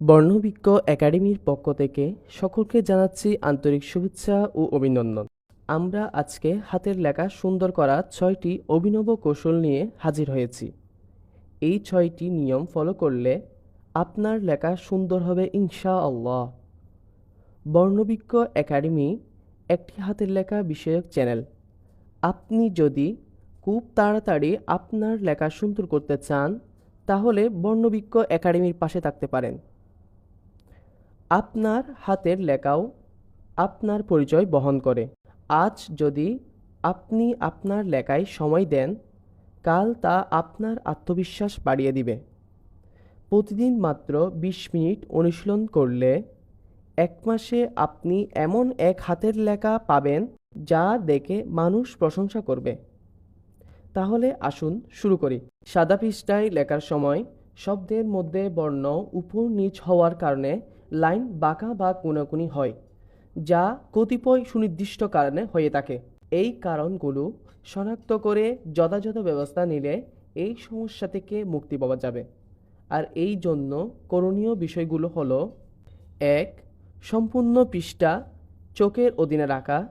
বর্ণবিজ্ঞ একাডেমির পক্ষ থেকে সকলকে জানাচ্ছি আন্তরিক শুভেচ্ছা ও অভিনন্দন। আমরা আজকে হাতের লেখা সুন্দর করা ছয়টি অভিনব কৌশল নিয়ে হাজির হয়েছি। এই ছয়টি নিয়ম ফলো করলে আপনার লেখা সুন্দর হবে ইনশা আল্লাহ বর্ণবিজ্ঞ একাডেমি একটি হাতের লেখা বিষয়ক চ্যানেল। আপনি যদি খুব তাড়াতাড়ি আপনার লেখা সুন্দর করতে চান, তাহলে বর্ণবিজ্ঞ একাডেমির পাশে থাকতে পারেন। আপনার হাতের লেখাও আপনার পরিচয় বহন করে। আজ যদি আপনি আপনার লেখায় সময় দেন, কাল তা আপনার আত্মবিশ্বাস বাড়িয়ে দিবে। প্রতিদিন মাত্র বিশ মিনিট অনুশীলন করলে এক মাসে আপনি এমন এক হাতের লেখা পাবেন যা দেখে মানুষ প্রশংসা করবে। তাহলে আসুন শুরু করি। সাদা পৃষ্ঠায় লেখার সময় শব্দের মধ্যে বর্ণ উপর নিচ হওয়ার কারণে লাইন বাঁকা বা কোনাকুনি হয়, যা কতিপয় সুনির্দিষ্ট কারণে হয়ে থাকে। এই কারণগুলো শনাক্ত করে যথাযথ ব্যবস্থা নিলে এই সমস্যা থেকে মুক্তি পাওয়া যাবে। আর এই জন্য করণীয় বিষয়গুলো হলো, এক, সম্পূর্ণ পৃষ্ঠা চোখের অধীনে রাখা।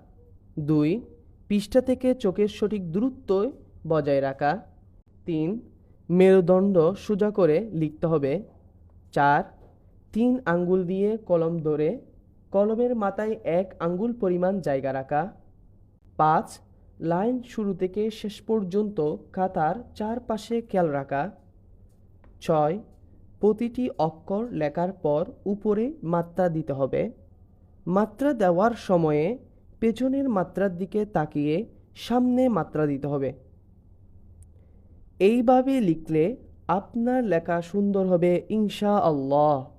দুই, পৃষ্ঠা থেকে চোখের সঠিক দূরত্ব বজায় রাখা। তিন, মেরুদণ্ড সোজা করে লিখতে হবে। চার তিন আঙ্গুল দিয়ে কলম ধরে কলমের মাথায় এক আঙ্গুল পরিমাণ জায়গা রাখা। পাঁচ, লাইন শুরু থেকে শেষ পর্যন্ত খাতার চারপাশে খেয়াল রাখা। ছয়, প্রতিটি অক্ষর লেখার পর উপরে মাত্রা দিতে হবে। মাত্রা দেওয়ার সময়ে পেছনের মাত্রার দিকে তাকিয়ে সামনে মাত্রা দিতে হবে। এইভাবে লিখলে আপনার লেখা সুন্দর হবে ইনশা আল্লাহ